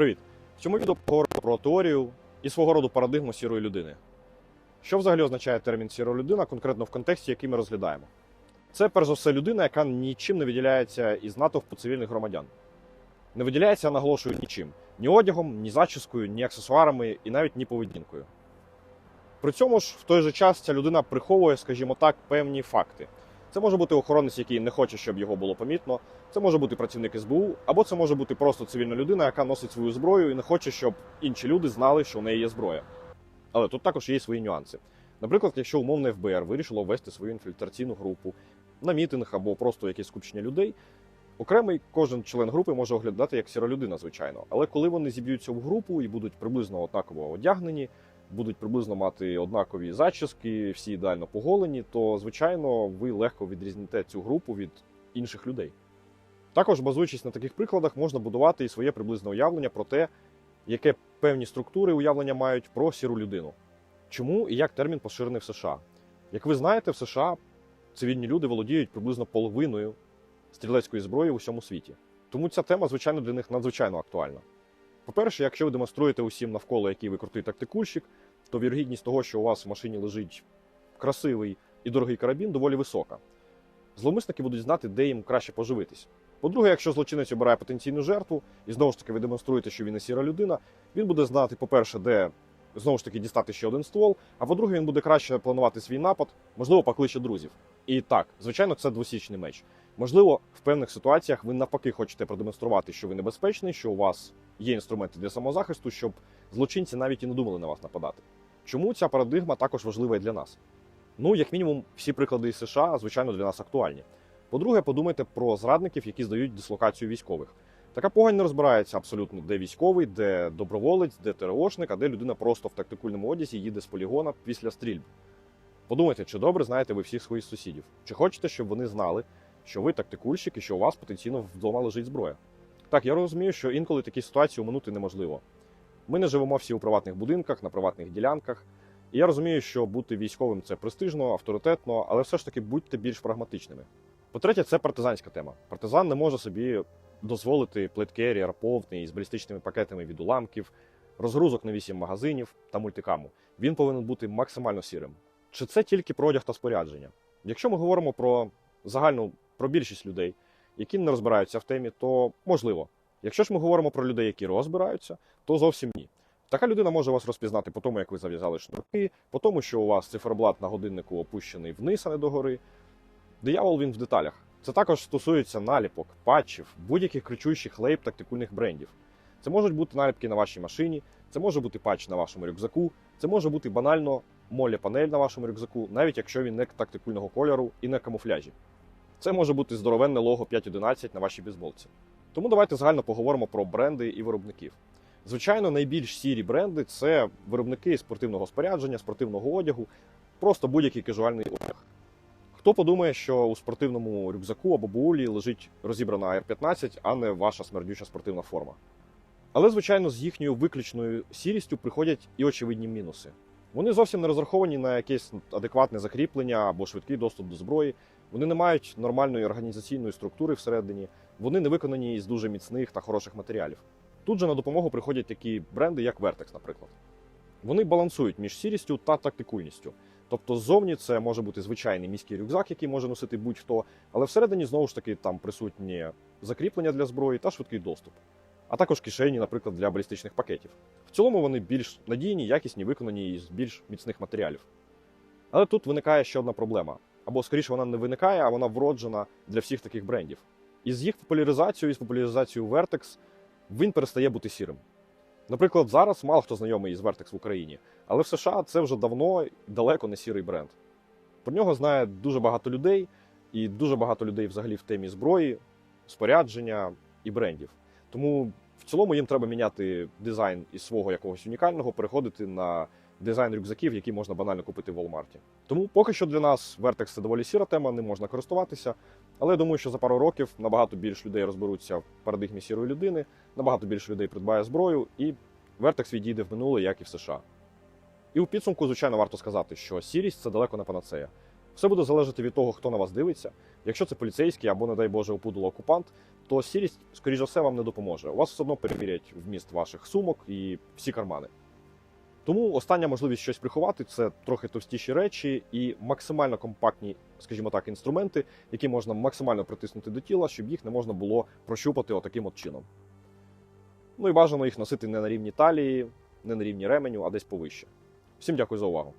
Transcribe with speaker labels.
Speaker 1: Привіт! В цьому відео поговоримо про теорію і свого роду парадигму сірої людини. Що взагалі означає термін сіра людина конкретно в контексті, який ми розглядаємо? Це перш за все людина, яка нічим не виділяється із натовпу цивільних громадян. Не виділяється, наголошую, нічим: ні одягом, ні зачіскою, ні аксесуарами і навіть ні поведінкою. При цьому ж в той же час ця людина приховує, скажімо так, певні факти. Це може бути охоронець, який не хоче, щоб його було помітно. Це може бути працівник СБУ, або це може бути просто цивільна людина, яка носить свою зброю і не хоче, щоб інші люди знали, що в неї є зброя. Але тут також є свої нюанси. Наприклад, якщо умовне ФБР вирішило ввести свою інфільтраційну групу на мітинг або просто якесь скупчення людей, окремий кожен член групи може оглядати як сіра людина, звичайно. Але коли вони зіб'ються в групу і будуть приблизно однаково одягнені, будуть приблизно мати однакові зачіски, всі ідеально поголені, то звичайно ви легко відрізните цю групу від інших людей. Також, базуючись на таких прикладах, можна будувати і своє приблизне уявлення про те, яке певні структури уявлення мають про сіру людину. Чому і як термін поширений в США? Як ви знаєте, в США цивільні люди володіють приблизно половиною стрілецької зброї в усьому світі. Тому ця тема, звичайно, для них надзвичайно актуальна. По-перше, якщо ви демонструєте усім навколо, який ви крутий тактикульщик, то вірогідність того, що у вас в машині лежить красивий і дорогий карабін, доволі висока. Зловмисники будуть знати, де їм краще поживитись. По-друге, якщо злочинець обирає потенційну жертву, і знову ж таки ви демонструєте, що він не сіра людина, він буде знати, по-перше, де знову ж таки дістати ще один ствол, а по-друге, він буде краще планувати свій напад, можливо, покличе друзів. І так, звичайно, це двосічний меч. Можливо, в певних ситуаціях ви навпаки хочете продемонструвати, що ви небезпечний, що у вас є інструменти для самозахисту, щоб злочинці навіть і не думали на вас нападати. Чому ця парадигма також важлива і для нас? Ну, як мінімум, всі приклади із США, звичайно, для нас актуальні. По-друге, подумайте про зрадників, які здають дислокацію військових. Така погань не розбирається абсолютно, де військовий, де доброволець, де ТРОшник, а де людина просто в тактикульному одязі їде з полігона після стрільб. Подумайте, чи добре знаєте ви всіх своїх сусідів, чи хочете, щоб вони знали, що ви тактикульщик і що у вас потенційно вдома лежить зброя. Так, я розумію, що інколи такі ситуації оминути неможливо. Ми не живемо всі у приватних будинках, на приватних ділянках. І я розумію, що бути військовим це престижно, авторитетно, але все ж таки будьте більш прагматичними. По-третє, це партизанська тема. Партизан не може собі дозволити плиткеріер повний з балістичними пакетами від уламків, розгрузок на 8 магазинів та мультикаму. Він повинен бути максимально сірим. Чи це тільки про одяг та спорядження? Якщо ми говоримо про загальну про більшість людей, які не розбираються в темі, то можливо. Якщо ж ми говоримо про людей, які розбираються, то зовсім ні. Така людина може вас розпізнати по тому, як ви зав'язали шнурки, по тому, що у вас циферблат на годиннику опущений вниз, а не догори. Диявол він в деталях. Це також стосується наліпок, патчів, будь-яких кричущих лейб тактикульних брендів. Це можуть бути наліпки на вашій машині, це може бути патч на вашому рюкзаку, це може бути банально молі панель на вашому рюкзаку, навіть якщо він не тактикульного кольору і не камуфляжі. Це може бути здоровенне лого 511 на вашій бейсболці. Тому давайте загально поговоримо про бренди і виробників. Звичайно, найбільш сірі бренди це виробники спортивного спорядження, спортивного одягу, просто будь-який кажуальний одяг. Хто подумає, що у спортивному рюкзаку або баулі лежить розібрана AR-15, а не ваша смердюча спортивна форма. Але, звичайно, з їхньою виключною сірістю приходять і очевидні мінуси. Вони зовсім не розраховані на якесь адекватне закріплення або швидкий доступ до зброї. Вони не мають нормальної організаційної структури всередині, вони не виконані із дуже міцних та хороших матеріалів. Тут же на допомогу приходять такі бренди, як Vertex, наприклад. Вони балансують між сірістю та тактикульністю. Тобто ззовні це може бути звичайний міський рюкзак, який може носити будь-хто, але всередині знову ж таки там присутні закріплення для зброї та швидкий доступ, а також кишені, наприклад, для балістичних пакетів. В цілому вони більш надійні, якісні, виконані із більш міцних матеріалів. Але тут виникає ще одна проблема. Або скоріше вона не виникає, а вона вроджена для всіх таких брендів. І з їх популяризацією, і з популяризацією Vertex, він перестає бути сірим. Наприклад, зараз мало хто знайомий із Vertex в Україні, але в США це вже давно далеко не сірий бренд. Про нього знає дуже багато людей, і дуже багато людей взагалі в темі зброї, спорядження і брендів. Тому в цілому їм треба міняти дизайн із свого якогось унікального, переходити на дизайн рюкзаків, які можна банально купити в Walmart. Тому поки що для нас Vertex це доволі сіра тема, не можна користуватися. Але я думаю, що за пару років набагато більше людей розберуться в парадигмі сірої людини, набагато більше людей придбає зброю, і Vertex відійде в минуле, як і в США. І у підсумку, звичайно, варто сказати, що сірість це далеко не панацея. Все буде залежати від того, хто на вас дивиться. Якщо це поліцейський або, не дай Боже, опудало окупант, то сірість, скоріш за все, вам не допоможе. У вас все одно перевірять вміст ваших сумок і всі кармани. Тому остання можливість щось приховати це трохи товстіші речі і максимально компактні, скажімо так, інструменти, які можна максимально притиснути до тіла, щоб їх не можна було прощупати отаким от чином. Ну і бажано їх носити не на рівні талії, не на рівні ременю, а десь повище. Всім дякую за увагу.